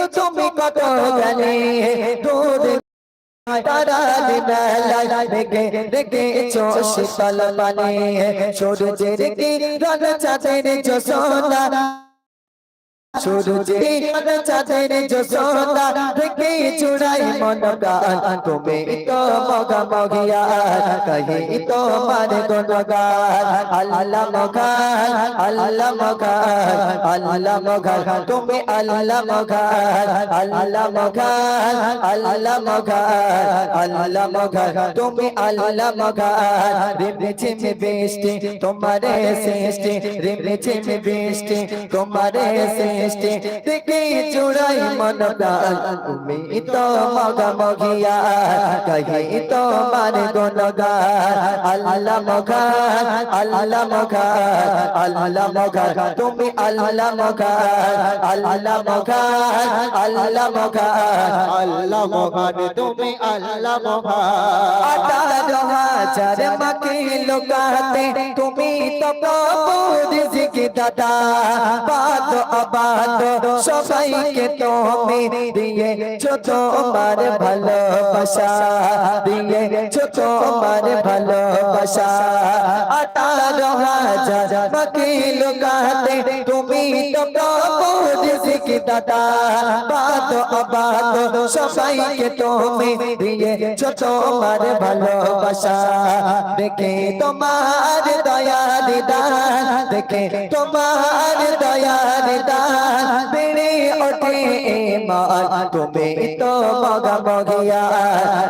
দেখেছ তুমি কত গেলে দুধ তারা দেখে দেখেছ শীতল পানে। সূর্যের কিরণ চাঁদের যোসনা সূর্যের চাঁদের যোসনা দেখে চুড়াই মন প্রাণ তুমি তো মগা মগিয়া, কহি তোমার গুণগান। আল্লাহ মগান আল্লাহ মগান আল্লাহ মগান। তুমি আল্লাহ মগান আল্লাহ মগান আল্লাহ মগান আল্লাহ মগান। তুমি আল্লাহ মগান, রিমে ঝিমে বৃষ্টি তোমারে সৃষ্টি, রিমে ঝিমে বৃষ্টি তোমারে সৃষ্টি। দেখে চুড়াই মন প্রাণ তুমি তো মগা মগিয়া কহি তোমার গুণগান আল্লাহ মগান আল্লাহ মগান আল্লাহ মগান তুমি আল্লাহ মগান আল্লাহ মগান আল্লাহ মগান আল্লাহ মহান, তুমি আল্লাহ মহান। আঠারো হাজার মাকে লোকাতে, তুমি তো প্রভু রিজিক দাতা বাদ আবাদ সবাইকে তুমি দিয়েছ তোমার ভালোবাসা দিয়েছ তোমার ভালোবাসা। আঠারো হাজার মাকে লোকাতে তুমি তো প্রভু রিজিক দাতা বাদ আবাদ সবাইকে তুমি দিয়েছ তোমার ভালোবাসা দেখে তোমার দয়া দিদান দেখে তোমার দয়া দিদান বেড়ে ওঠে মান তুমি তো মগা মগিয়া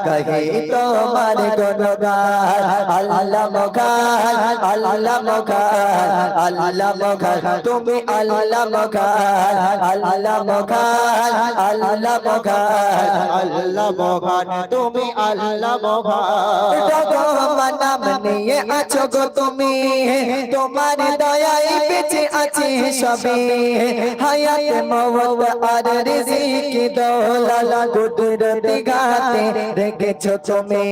কহি তোমার গুণগান। আল্লাহ মগান আল্লাহ মগান আল্লাহ মগান। তুমি আল্লাহ মগান আল্লাহ মগান আল্লাহ মগান। আল্লাহ মহান তুমি আল্লাহ মহান নাম নিয়ে আছো গো তুমি। তোমার দয়াই বেঁচে আছে সবে হায়াত মওত আর রিজিক দৌলালা কুদরতি গাতে? রেখেছো তুমি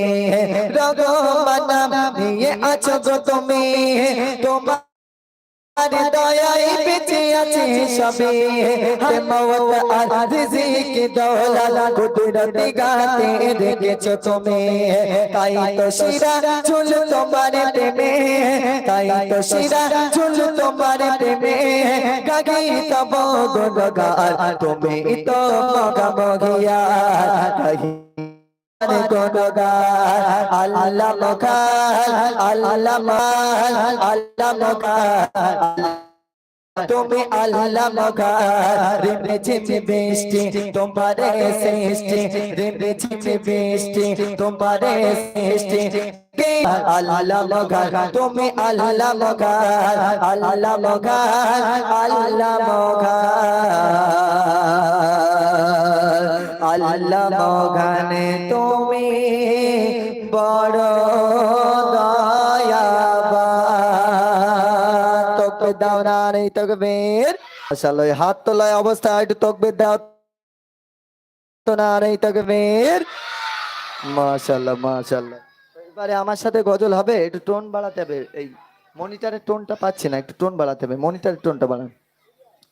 রগমান নিয়ে আছো গো তুমি। তোমার আর দয়াই বেঁচে আছে সবে। হাতে মওত আর রিজিক দৌলালা কুদরতি গাতে রেখেছো তুমি। তাই তো শিরা ঝুল তোমার প্রেমে, তাই তো শিরা ঝুল তোমার প্রেমে। গাগি তব গুণগান তুমি তো মগা মগিয়া। গুণগান আল্লাহ আল্লাহ তুমি আল্লাহ রিমে ঝিমে বৃষ্টি তোমারে সৃষ্টি ঝিমে বৃষ্টি তোমারে সৃষ্টি আল্লাহ মগান তুমি আল্লাহ মগান আল্লাহ মগান আল্লাহ মগান আল্লাহ মগান তুমি বড় দাও না নেই এই হাত তোলায় অবস্থা, একটু দাও তো না নেই মাশাআল্লাহ তো এবারে আমার সাথে গজল হবে, একটু টোন বাড়াতে হবে, এই মনিটরের টোনটা পাচ্ছি না, একটু টোন বাড়াতে হবে, মনিটরের টোনটা বাড়ান।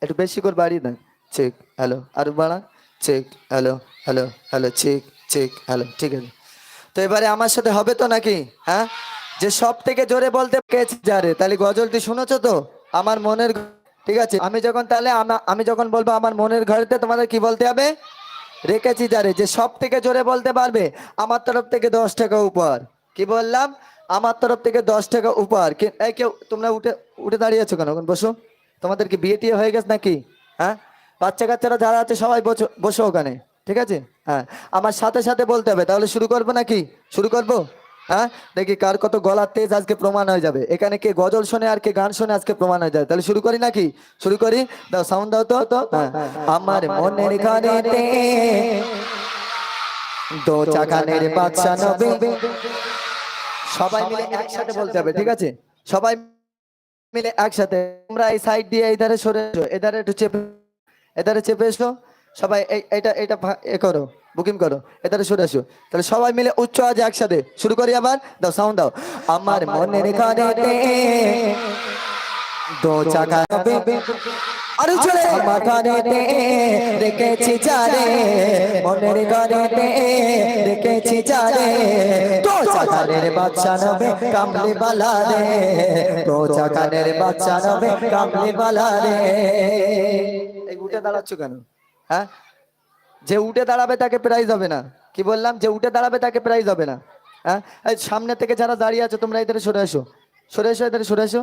একটু বেশি করে বাড়িয়ে দেন। চেক হ্যালো, আর বাড়ান। Check hello hello hello check check hello ঠিক আছে। তো এবারে আমার সাথে হবে তো নাকি? হ্যাঁ? যে সব থেকে জোরে বলতে পেরেছি যারে, তাহলে গজলটি শুনেছো তো? আমার মনের ঠিক আছে, আমি যখন তাহলে আমি যখন বলব আমার মনের ঘরেতে তোমাদের কি বলতে হবে? রেখেছি যারে, যে সব থেকে জোরে বলতে পারবে, আমার তরফ থেকে দশ টাকা উপহার। কি বললাম? আমার তরফ থেকে দশ টাকা উপহার। কেউ তোমরা উঠে উঠে দাঁড়িয়েছো কেন? বসো। তোমাদের কি বিয়ে টিয়ে হয়ে গেছে নাকি? হ্যাঁ? বাচ্চা কাচ্চারা যারা আছে, সবাই বসো- ওখানে, ঠিক আছে? হ্যাঁ আমার সাথে সাথে বলতে হবে, তাহলে শুরু করব নাকি? শুরু করব? হ্যাঁ দেখি কার কত গলার তেজ আজকে প্রমাণ হয়ে যাবে। এখানে কে গজল শোনে আর কে গান শোনে আজকে প্রমাণ হয়ে যাবে। তাহলে শুরু করি নাকি? শুরু করি? দাও সাউন্ড দাও তো তো। আমার মনের ঘরেতে দো চাকানের বাদশা নবে সবাই মিলে একসাথে বলতে হবে, ঠিক আছে? সবাই মিলে একসাথে, তোমরা এই সাইড দিয়ে এধারে সরে এসো এধারে একটু চেপে এধারে চেপে এসো। সবাই এই এটা এটা এ করো বুকিং করো। এধারে সরে আসো। তাহলে সবাই মিলে উচ্চ আজ একসাথে। শুরু করি আবার? দাও সাউন্ড দাও। আমার মনের ঘরেতে দো চাকা আরে চলে আমার ঘরেতে যারে মনের ঘরেতে যারে তো চাকানের বাচ্চা নবে কামলি বালা রে তো চাকানের বাচ্চা নবে কামলি বালা রে এই উঠে দাঁড়াচ্ছ কেন হ্যাঁ যে উঠে দাঁড়াবে তাকে প্রাইজ হবে না কি বললাম যে উঠে দাঁড়াবে তাকে প্রাইজ হবে না হ্যাঁ এই সামনে থেকে যারা দাঁড়িয়ে আছে তোমরা এদের সরে এসো সরে এসো এদের সরে এসো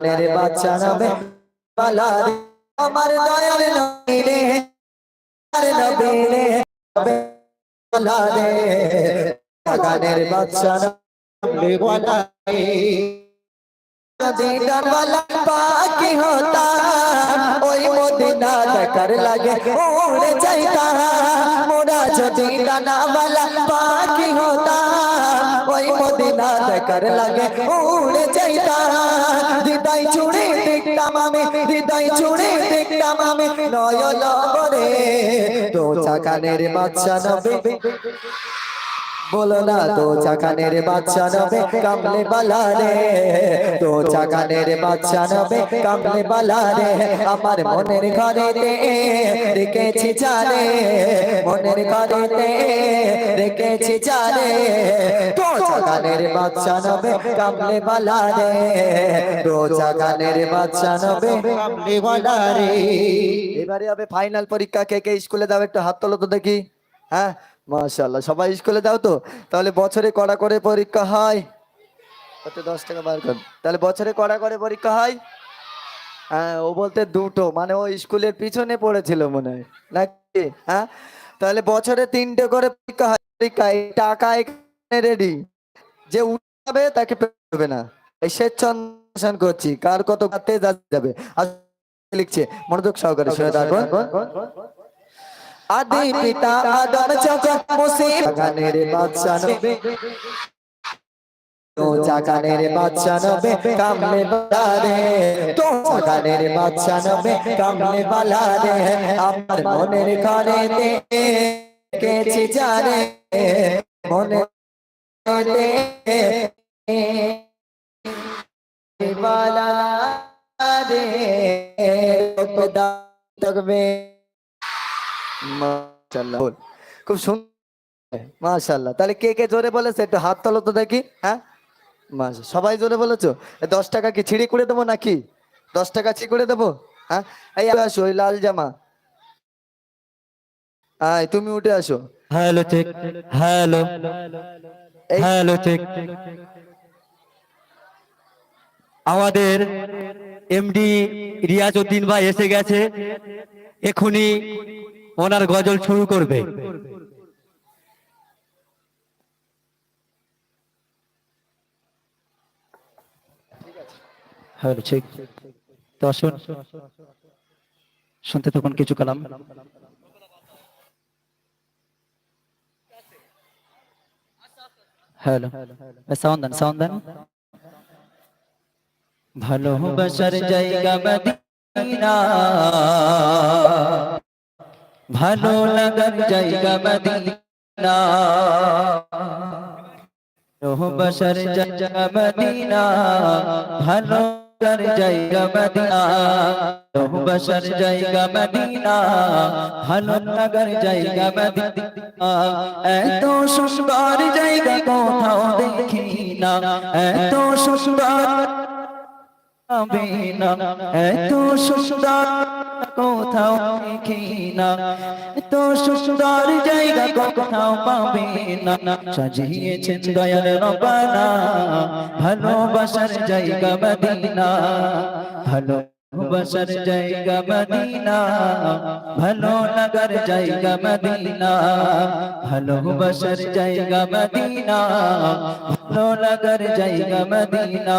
রে। বাচ্চারা বে বালা আমার দয়াল আর রে। গানের বে রে মদিনা বালা পাকি হতা ওই মদিনা দেখার লাগে যাইতা মোরা যদি ডানা বালা পাকি হতা মদিনা দেখার লাগে। উড়ে যাইতা হৃদয় চুড়ে দেখতাম আমি, হৃদয় চুড়ে দেখতাম আমি। নয়ন বরে তো চাকানের বাচ্চা বলো না, তো চাকানের বাচ্চা নবে, কামলে বালা রে। তো চাকানের বাচ্চা নবে, কামলে বালা রে। আমার মনের ঘরেতে রেখেছি জানে মনের ঘরেতে রেখেছি জানে তো চাকানের বাচ্চা নবে, কামলে বালা রে। তো চাকানের বাচ্চা নবে, কামলে ওয়ালা রে। এবারে হবে ফাইনাল পরীক্ষা, কে কে স্কুলে দাও একটু হাত তোলো তো দেখি। হ্যাঁ? মাশাল্লাহ সবাই স্কুলে দাও তো? তাহলে বছরে কড়া করে পরীক্ষা হয়। কত দশ টাকা বার কর। তাহলে বছরে কড়া করে পরীক্ষা হয়? হ্যাঁ ও বলতে দুটো। মানে ও স্কুলের পিছনে পড়েছিল মনে হয়। নাকি? হ্যাঁ? তাহলে বছরে তিনটে করে পরীক্ষা হয়। পরীক্ষা টাকা এখানে রেডি যে উঠাবে তাকে পেবে না। এই স্বেচ্ছন্দ করছি। কার কত তেজ যাবে। আর লিখছে। মনোযোগ সহকারে শুনে থাকুন আদি পিতা আদম জগৎ মুসিব গানের বাদশা নবে তো জাগানের বাদশা নবে কামলে বালারে তো জাগানের বাদশা নবে কামলে বালারে আমার মনের ঘরেতে কেছি জানে মনে বালা রে তকবে মাশাআল্লাহ। খুব সুন্দর মাশাআল্লাহ। তাহলে কে কে জোরে বলেছে? একটু হাত তোলো তো দেখি হ্যাঁ? মাশা সবাই জোরে বলেছ? দশ টাকা কি ছিঁড়ি করে দেবো নাকি? দশ টাকা ছি করে দেবো? হ্যাঁ? এই আসো ওই লাল জামা। আয় তুমি উঠে আসো। Hello check hello. Hello check আমাদের এমডি রিয়াজ উদ্দিন ভাই এসে গেছে। এখনই ওনার গজল শুরু করবে। তো আসুন। শুনতে তখন কিছু কালাম। হ্যালো। সাউন্ড দেন সাউন্ড দেন। ভালোবাসার জায়গা মদিনা। ভালো লাগার জায়গা মদিনা ভালোবাসার জায়গা মদিনা ভালো লাগার জায়গা মদিনা ভালোবাসার জায়গা মদিনা ভালো লাগার জায়গা মদিনা এত সুন্দর জায়গা কোথাও দেখি না এত সুন্দর পাবে না এত সুন্দর কোথাও দেখি না এত সুন্দর জায়গা কোথাও পাবে না সাজিয়েছেন দয়াল রবানা ভালোবাসার জায়গা মদিনা ভালো ভালোবাসার জায়গা মদিনা ভালো লাগার জায়গা মদিনা ভালোবাসার জায়গা মদিনা ভালো লাগার জায়গা মদিনা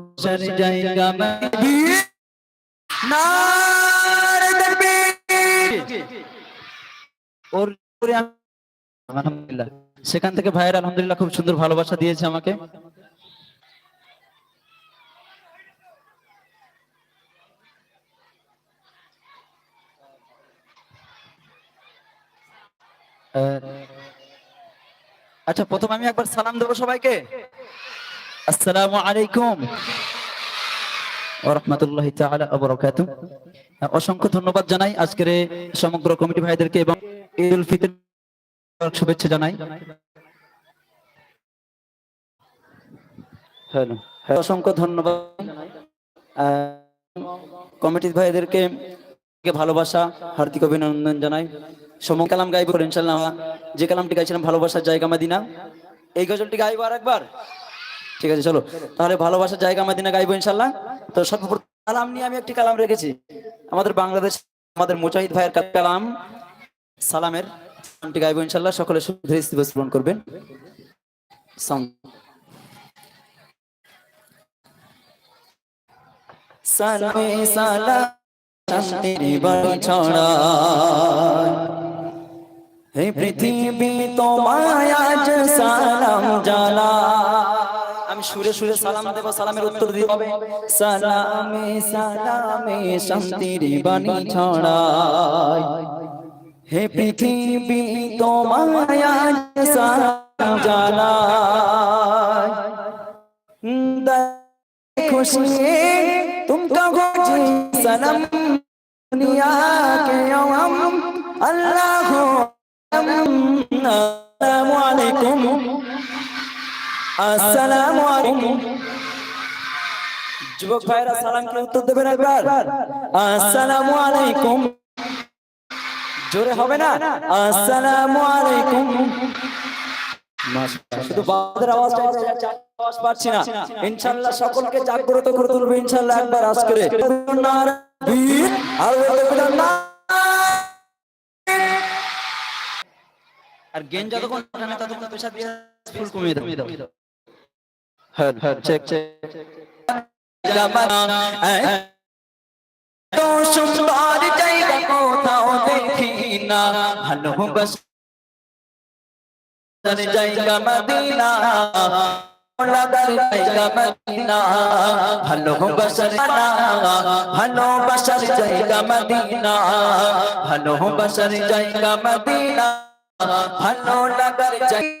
ভালোবাসার জায়গা ওর আলহামদুলিল্লাহ। সেখান থেকে ভাইয়ের আলহামদুলিল্লাহ খুব সুন্দর ভালোবাসা দিয়েছে আমাকে। আচ্ছা প্রথম আমি একবার সালাম দেবো সবাইকে। আসসালামু আলাইকুম। ওরহমতুল্লাহ তাআলা অসংখ্য ধন্যবাদ জানাই আজকের সমগ্র কমিটি ভাইদেরকে এবং ফিতর শুভেচ্ছা জানাই। অসংখ্য ধন্যবাদ। আহ, কমিটির ভাইদেরকে ভালোবাসা হার্দিক অভিনন্দন জানাই। সম কালাম গাইব ইনশাল্লাহ যে কালামটি গাইছিলাম ভালোবাসার জায়গা মাদিনা। এই গজলটি গাইবো আর একবার ঠিক আছে, চলো। তাহলে ভালোবাসার জায়গা মাদিনা গাইবো ইনশাল্লাহ তো সর্বপ্রথম কালাম নিয়ে আমি একটি কালাম রেখেছি। আমাদের বাংলাদেশ, আমাদের মুজাহিদ ভাইয়ের কালাম, সালামের কালামটি গাইবো ইনশাল্লাহ সকলে সুধীর ইস্তিবাস পূরণ করবেন. সালামে সালাম, শান্তির বাড়ি ছড়ায় হে পৃথিবী, তোমায় আজ সালাম জানা আমি সুরে সুরে সালাম দেব, সালামের উত্তর দিতে হবে। সালামে সালামে শান্তির বাণী ছড়াই। হে পৃথিবী, তোমায় সালাম জানায় খুশি তুম কহো জি সনম দুনিয়া কে ইয়াম আল্লাহ আসসালামু আলাইকুম। আসসালামু আলাইকুম। যুবক ভাইরা সালাম কে উত্তর দেবেন একবার? আসসালামু আলাইকুম। জোরে হবে না? আসসালামু আলাইকুম। শুধু বাদের আওয়াজ আওয়াজ পাচ্ছি না। ইনশাআল্লাহ সকলকে জাগ্রত করে তুলবে ইনশাআল্লাহ একবার আজ করে আর আর গেন যতক্ষণ ততক্ষণ পেশা দিয়ে ফুল কমিয়ে দাও। হ্যাঁ হ্যাঁ চেক চেক তো সুন্দর জায়গা কোথাও দেখি না মদিনা লাগার জায়গা মদিনা ভালোবাসার ভালোবাসার জায়গা মদিনা ভালোবাসার জায়গা মদিনা ভালো লাগার জায়গা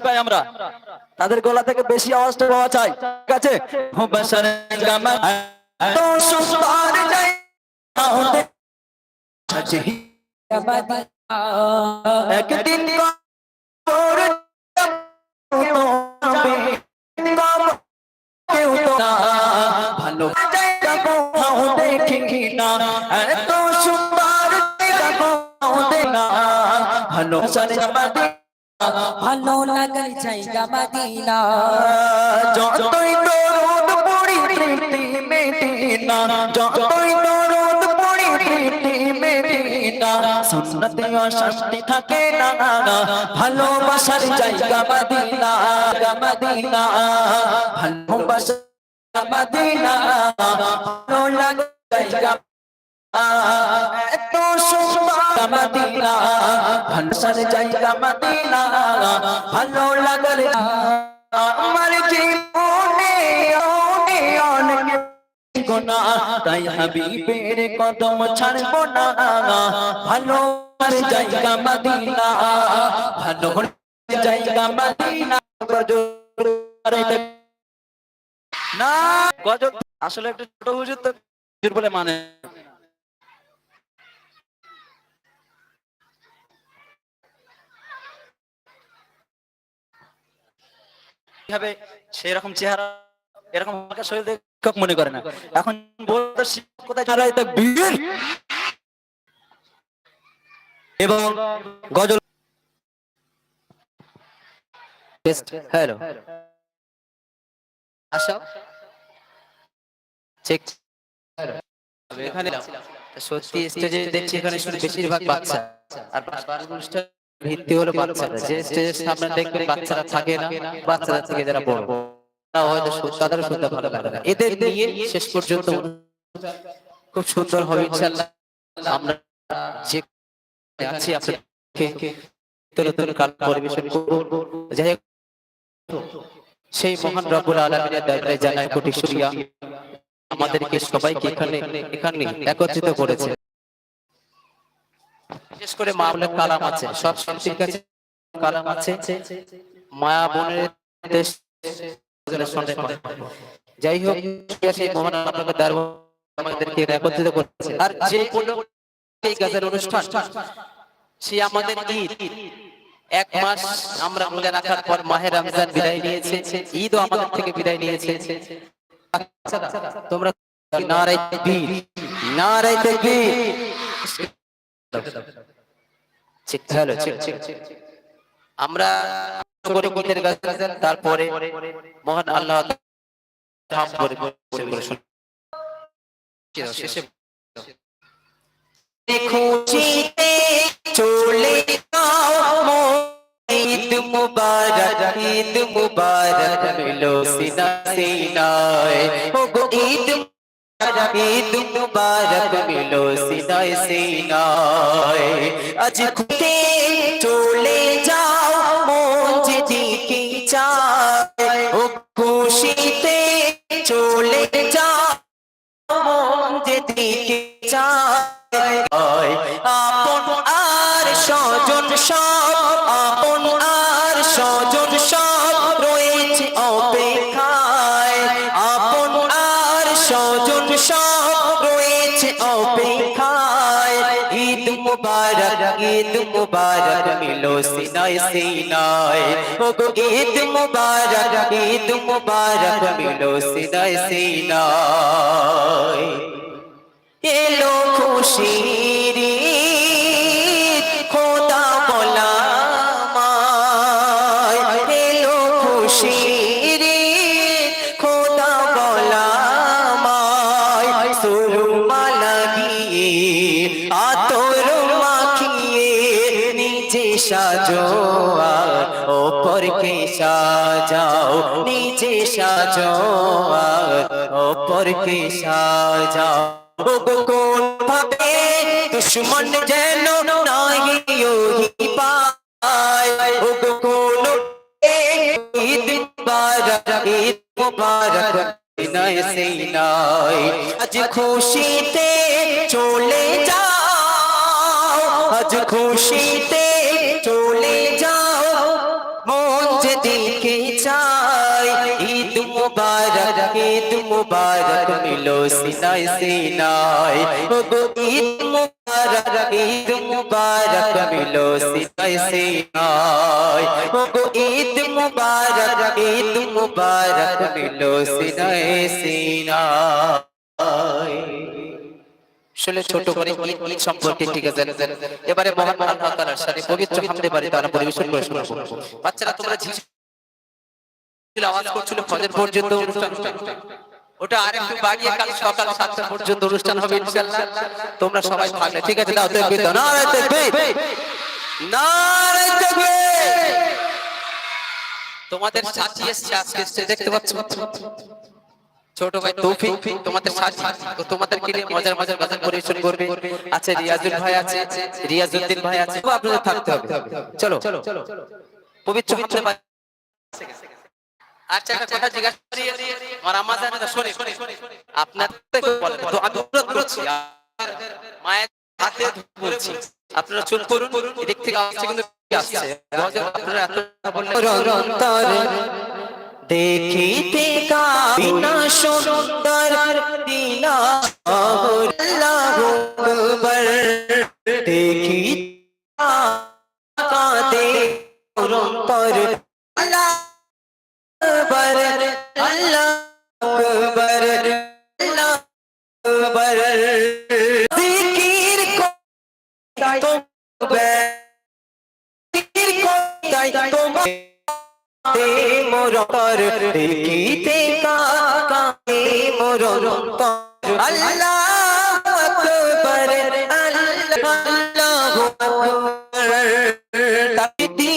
পাই আমরা। তাদের গলা থেকে বেশি আওয়াজটা পাওয়া চাই ঠিক আছে? একদিন ভালো দেখি না এত সুন্দর জায়গা ভালো লাগার জায়গা মদিনা। যতই দরদ পড়ি প্রীতি মেটে না যতই দরদ পড়ি প্রীতি মেটে না সুন্নতে অশান্তি থাকে না, ভালোবাসার জায়গা মদিনা মদিনা, ভালোবাসার মদিনা, ভালো লাগে জায়গা এত সুন্দর মদিনা। ভালোবাসার জায়গা মদিনা, ভালো লাগার আমার জীবনে অনেক অনেক না তাই হাবিবের কদম ছাড়বো না, ভালো জায়গা মদিনা, ভালো জায়গা মদিনা না গজল আসলে একটা ছোট হুজুর তো বলে মানে কীভাবে সেরকম চেহারা এরকম শরীর শিক্ষক মনে করে না। এখন বলতে শিক্ষক কোথায় চলে তো বীর এবং গজল হ্যালো আসো চেক এখানে সত্যি স্টেজে দেখছি এখানে শুধু বেশিরভাগ বাচ্চা। আর অনুষ্ঠান ভিত্তি হলো বাচ্চারা যে স্টেজের সামনে দেখবেন বাচ্চারা থাকে না বাচ্চারা থেকে যারা বড়, তারা হয়তো শু- শুনতে ভালো লাগে না। এদের নিয়ে শেষ পর্যন্ত খুব সুন্দর হবে ইনশাল্লাহ আমরা যে আছি আপনাকে নতুন কাল পরিবেশন করব। যাই সেই মহান রব্বুল আলমিনের দরবারে জানায় কোটি শুকরিয়া। আমাদেরকে সবাইকে এখানে এখানে একত্রিত করেছে বিশেষ করে মামলা কালাম আছে। সব শিল্পীর কাছে কালাম আছে? মায়া বোনের দেশ যাই হোক সেই মহান আপনাকে দরবার আমাদেরকে একত্রিত করেছে। আর যে কোনো এই গাছের অনুষ্ঠান, সে আমাদের ঈদ। এক মাস আমরা রোজা রাখার পর মাহে রমজান বিদায় নিয়েছে। ঈদও আমাদের থেকে বিদায় নিয়েছে। তোমরা নারাই তাকবীর? নারাই তাকবীর। ঠিক হ্যালো ঠিক ঠিক। আমরা করে গীতের গান তারপরে মহান আল্লাহ ধাম করে শেষে খুশিতে চলে ঈদ মুবারক ঈদ মুবারক মিলো সিনা সিনায়। ও গো ঈদ মুবারক ঈদ মুবারক মিলো সিনায় সিনায়। আজ খুশিতে চলে যাও, মন যেদিকে চায়। ও খুশিতে চলে যাও, মন যেদিকে চায়। আপন মুবারক, ঈদ মুবারক মিলো সিনায় সিনায় ওগো, ঈদ মুবারক ঈদ মুবারক মিলো সিনায় সিনায় এলো খুশির অপরকে সাজাও কোন ভাবে? দুশ্মন যেন নাহি ওহি পায়। ও কোন ঈদ মুবারক ঈদ মুবারক নয় সেই নয় আজ খুশিতে চলে যাও, আজ খুশিতে মুবারক মিলো সিনাই সিনাই। ও গো ঈদ মুবারক ঈদ মুবারক মিলো সিনাই সিনাই। ও গো ঈদ মুবারক ঈদ মুবারক মিলো সিনাই সিনাই। আসলে ছোট করে ঈদ সম্পর্কে ঠিক আছে। এবারে মহান মহান পবিত্র হামদে পরিবেশন করে শোনাবো বাচ্চারা, তোমরা আওয়াজ করছিল, ফজর পর্যন্ত অনুষ্ঠান ওটা আরেকটু বাড়িয়ে কাল সকাল সাতটা পর্যন্ত অনুষ্ঠান হবে ইনশাআল্লাহ তোমরা সবাই থাকলে ঠিক আছে দাও তাকবীর দাও নারে তাকবীর নারে তাকবীর তোমাদের সাথী এসছে আজকে এসছে দেখতে পাচ্ছ ছোট ভাই তৌফিক তোমাদের সাথী তো তোমাদেরকে মজার মজার গান পরিবেশন করবে আছে রিয়াজুল ভাই আছে রিয়াজউদ্দিন ভাই আছে তো আপনাদের থাকতে হবে চলো পবিত্র হাতে আচ্ছা একটা কথা জিজ্ঞাসা করি, আমার আম্মা জানে আপনার থেকে বলেন? তো আমি অনুরোধ করছি। আপনার মায়ের হাতে বলছি, আপনারা চুপ করুন, এদিক থেকে আসছে কিন্তু আসছে? আপনারা এত কথা বললে অন্তরে দেখিতে কাবিনা সুন্দর দিনা মোর অন্তর দেখিতে কাকে মোর আল্লাহু আকবার আল্লাহু আকবার। তাকদি